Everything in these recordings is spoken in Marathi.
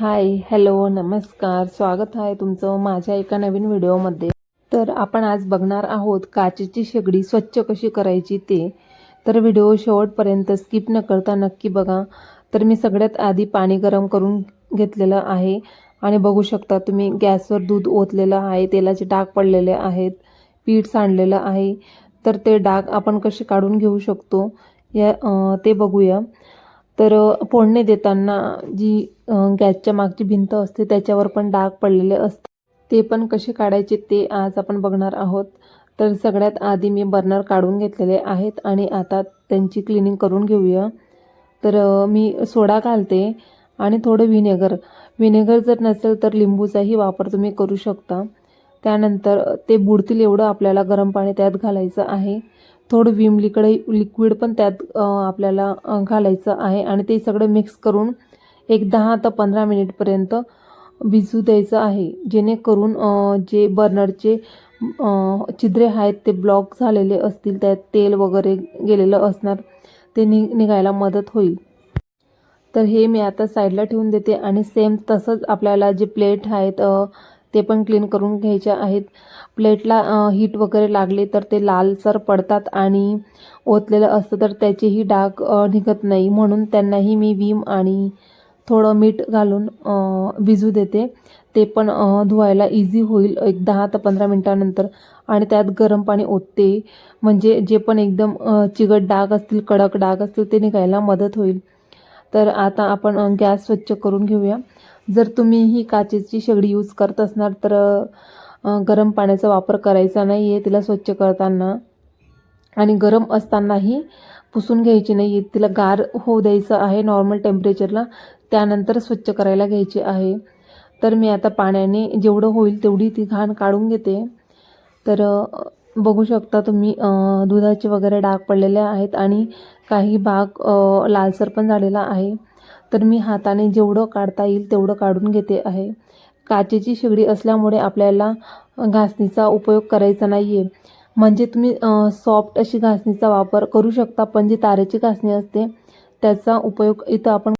हाय हॅलो नमस्कार. स्वागत आहे तुमचं माझ्या एका नवीन व्हिडिओमध्ये. तर आपण आज बघणार आहोत काचेची शेगडी स्वच्छ कशी करायची ते. तर व्हिडिओ शेवटपर्यंत स्किप न करता नक्की बघा. तर मी सगळ्यात आधी पाणी गरम करून घेतलेलं आहे. आणि बघू शकता तुम्ही गॅसवर दूध ओतलेलं आहे तेलाचे डाग पडलेले आहेत पीठ सांडलेलं आहे. तर ते डाग आपण कसे काढून घेऊ शकतो या ते बघूया. तर फोडणी देताना जी गॅसच्या मागची भिंत असते त्याच्यावर पण डाग पडलेले असते ते पण कसे काढायचे ते आज आपण बघणार आहोत. तर सगळ्यात आधी मी बर्नर काढून घेतलेले आहेत आणि आता त्यांची क्लिनिंग करून घेऊया. तर मी सोडा घालते आणि थोडं व्हिनेगर. व्हिनेगर जर नसेल तर लिंबूचाही वापर तुम्ही करू शकता. त्यानंतर ते बुडतील एवढं आपल्याला गरम पाणी त्यात घालायचं आहे. थोडं विम लिकडे लिक्विड पण त्यात आपल्याला घालायचं आहे. आणि ते सगळं मिक्स करून एक दहा ते पंधरा मिनिटपर्यंत भिजू द्यायचं आहे. जेणेकरून जे बर्नरचे छिद्रे आहेत ते ब्लॉक झालेले असतील त्यात तेल वगैरे गेलेलं असणार ते नि निघायला मदत होईल. तर हे मी आता साईडला ठेवून देते. आणि सेम तसंच आपल्याला जे प्लेट आहेत ते पण क्लीन करून घ्यायचे आहेत. प्लेटला हीट वगैरे लागले तर ते लालसर पडतात आणि ओतलेलं असतं तर त्याचेही डाग निघत नाही. म्हणून त्यांनाही मी विम आणि थोडं मीठ घालून भिजू देते. ते पण धुवायला इझी होईल एक दहा ते पंधरा मिनटानंतर. आणि त्यात गरम पाणी ओतते. म्हणजे जे पण एकदम चिकट डाग असतील कडक डाग असतील ते निघायला मदत होईल. तर आता आपण गॅस स्वच्छ करून घेऊया. जर तुम्ही ही काचेची शेगडी यूज करत असणार तर गरम पाण्याचा वापर करायचा नाही आहे तिला स्वच्छ करताना. आणि गरम असतानाही पुसून घ्यायची नाही आहे तिला गार होऊ द्यायचं आहे नॉर्मल टेम्परेचरला त्यानंतर स्वच्छ करायला घ्यायची आहे. तर मी आता पाण्याने जेवढं होईल तेवढी ती घाण काढून घेते. तर बघू शकता तुम्ही दुधाचे वगैरे डाग पडलेले आहेत आणि काही भाग लालसर पण झालेला आहे. तर मी हाताने जेवढं काढता येईल तेवढं काढून घेते आहे. काचेची शेगडी असल्यामुळे आपल्याला घासणीचा उपयोग करायचा नाही आहे म्हणजे तुम्ही सॉफ्ट अशी घासणीचा वापर करू शकता पण जी तारेची घासणी असते त्याचा उपयोग इथं आपण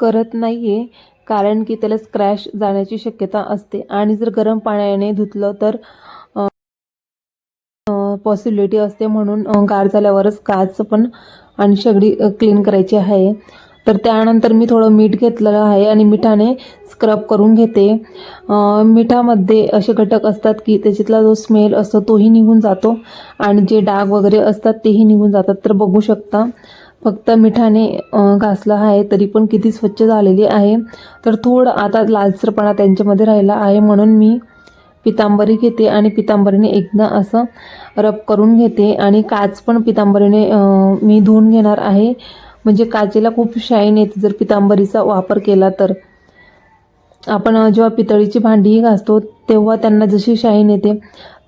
करत नाही आहे कारण की त्याला स्क्रॅश जाण्याची शक्यता असते. आणि जर गरम पाण्याने धुतलं तर पॉसिबिलिटी असते म्हणून गार झाल्यावरच काच पण आणि शेगडी क्लीन करायची आहे. तर त्यानंतर मी थोडं मीठ घेतलेलं आहे आणि मिठाने स्क्रब करून घेते. मिठामध्ये असे घटक असतात की त्याच्यातला जो स्मेल असतो तोही निघून जातो आणि जे डाग वगैरे असतात तेही निघून जातात. तर बघू शकता फक्त मिठाने घासलं आहे तरी पण किती स्वच्छ झालेली आहे. तर थोडं आता लालसरपणा त्यांच्यामध्ये राहिला आहे म्हणून मी पितांबरी घेते आणि पितांबरीने एकदा असं रब करून घेते. आणि काच पण पितांबरीने मी धुवून घेणार आहे. म्हणजे काचेला खूप शाईन येते. जर पितांबरीचा वापर केला तर. आपण जेव्हा पितळीची भांडीही घासतो तेव्हा त्यांना जशी शाईन येते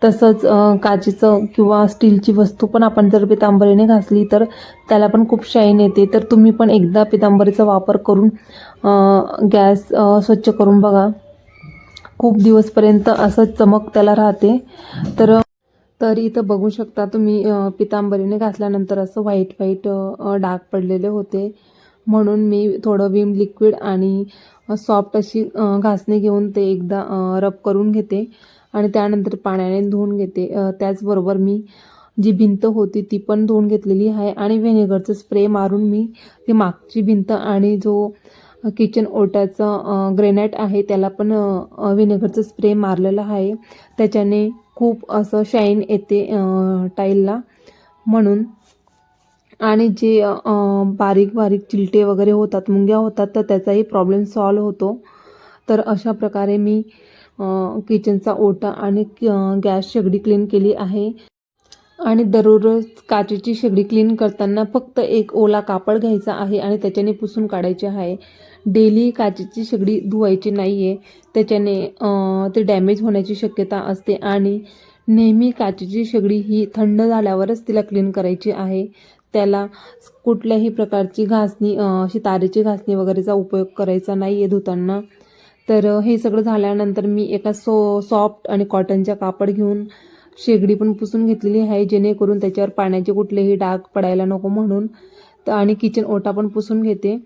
तसंच काचेचं किंवा स्टीलची वस्तू पण आपण जर पितांबरीने घासली तर त्याला पण खूप शाईन येते. तर तुम्ही पण एकदा पितांबरीचा वापर करून गॅस स्वच्छ करून बघा. खूप दिवसपर्यंत असं चमक त्याला राहते. तर तर इथं बघू शकता तुम्ही पितांबरीने घासल्यानंतर असं व्हाईट व्हाईट डाग पडलेले होते. म्हणून मी थोडं विम लिक्विड आणि सॉफ्ट अशी घासणी घेऊन ते एकदा रब करून घेते. आणि त्यानंतर पाण्याने धुवून घेते. त्याचबरोबर मी जी भिंत होती ती पण धुवून घेतलेली आहे. आणि व्हिनेगरचं स्प्रे मारून मी ती मागची भिंत आणि जो किचन ओटाचं ग्रेनाईट आहे त्याला पण विनेगरचं व्हिनेगरचं स्प्रे मारलेलं आहे. त्याच्याने खूप असं शाईन येते टाईलला. म्हणून आणि जे बारीक बारीक चिलटे वगैरे होतात मुंग्या होतात तर त्याचाही प्रॉब्लेम सॉल्व होतो. तर अशा प्रकारे मी किचनचा ओटा आणि गॅस शेगडी क्लीन केली आहे. आणि दररोज काचेची शेगडी क्लीन करताना फक्त एक ओला कापड घ्यायचा आहे आणि त्याच्याने पुसून काढायचे आहे. डेली काचेची शेगडी धुवायची नाही आहे त्याच्याने ते डॅमेज होण्याची शक्यता असते आणि नेहमी काचेची शेगडी ही थंड झाल्यावरच तिला क्लीन करायची आहे. त्याला कुठल्याही प्रकारची घासणी अशी तारेची घासणी वगैरेचा उपयोग करायचा नाही आहे धुताना. तर हे सगळं झाल्यानंतर मी एका सो सॉफ्ट आणि कॉटनच्या कापड घेऊन शेगडी पण पुसून घेतलेली आहे जेणेकरून त्याच्यावर पाण्याचे कुठलेही डाग पडायला नको म्हणून. तर आणि किचन ओटा पण पुसून घेते.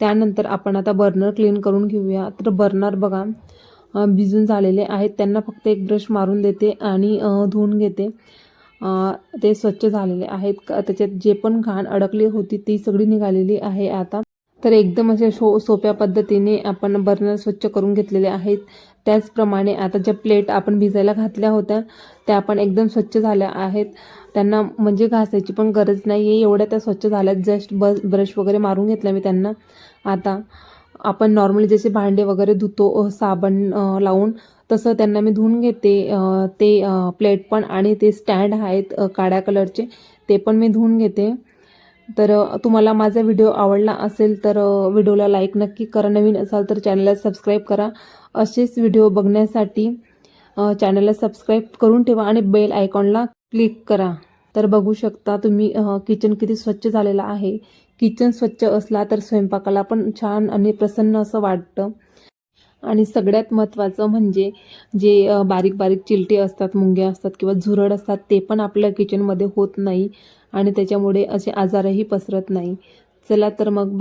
त्यानंतर आपण आता बर्नर क्लीन करून घेऊया. तर बर्नर बघा भिजून झालेले आहेत. त्यांना फक्त एक ब्रश मारून देते आणि धुवून घेते. ते स्वच्छ झालेले आहेत. त्याच्यात जे पण घाण अडकली होती ती सगळी निघालेली आहे आता. तर एकदम अशा शो सोप्या पद्धतीने आपण बर्नर स्वच्छ करून घेतलेले आहेत. त्याचप्रमाणे आता ज्या प्लेट आपण भिजायला घातल्या होत्या त्या पण एकदम स्वच्छ झाल्या आहेत. त्यांना म्हणजे घासायची पण गरज नाही आहे एवढ्या त्या स्वच्छ झाल्यात. जस्ट ब ब्रश वगैरे मारून घेतला मी त्यांना. आता आपण नॉर्मली जसे भांडे वगैरे धुतो साबण लावून तसं त्यांना मी धुवून घेते. ते प्लेट पण आणि ते स्टँड आहेत काळ्या कलरचे ते पण मी धुवून घेते. तर तुम्हाला माझा व्हिडिओ आवडला असेल तर व्हिडिओला लाईक नक्की करा. नवीन असाल तर चॅनलला सबस्क्राईब करा. असेच व्हिडिओ बघण्यासाठी चॅनलला सबस्क्राईब करून ठेवा आणि बेल आयकॉनला क्लिक करा. तर बघू शकता तुम्ही किचन किती स्वच्छ झालेलं आहे. किचन स्वच्छ असला तर स्वयंपाकाला पण छान आणि प्रसन्न असं वाटतं. आणि सगळ्यात महत्त्वाचं म्हणजे जे बारीक बारीक चिलटे असतात मुंग्या असतात किंवा झुरड असतात ते पण आपल्या किचनमध्ये होत नाही. आणि त्याच्यामुळे असे आजारही पसरत नाही. चला तर मग बा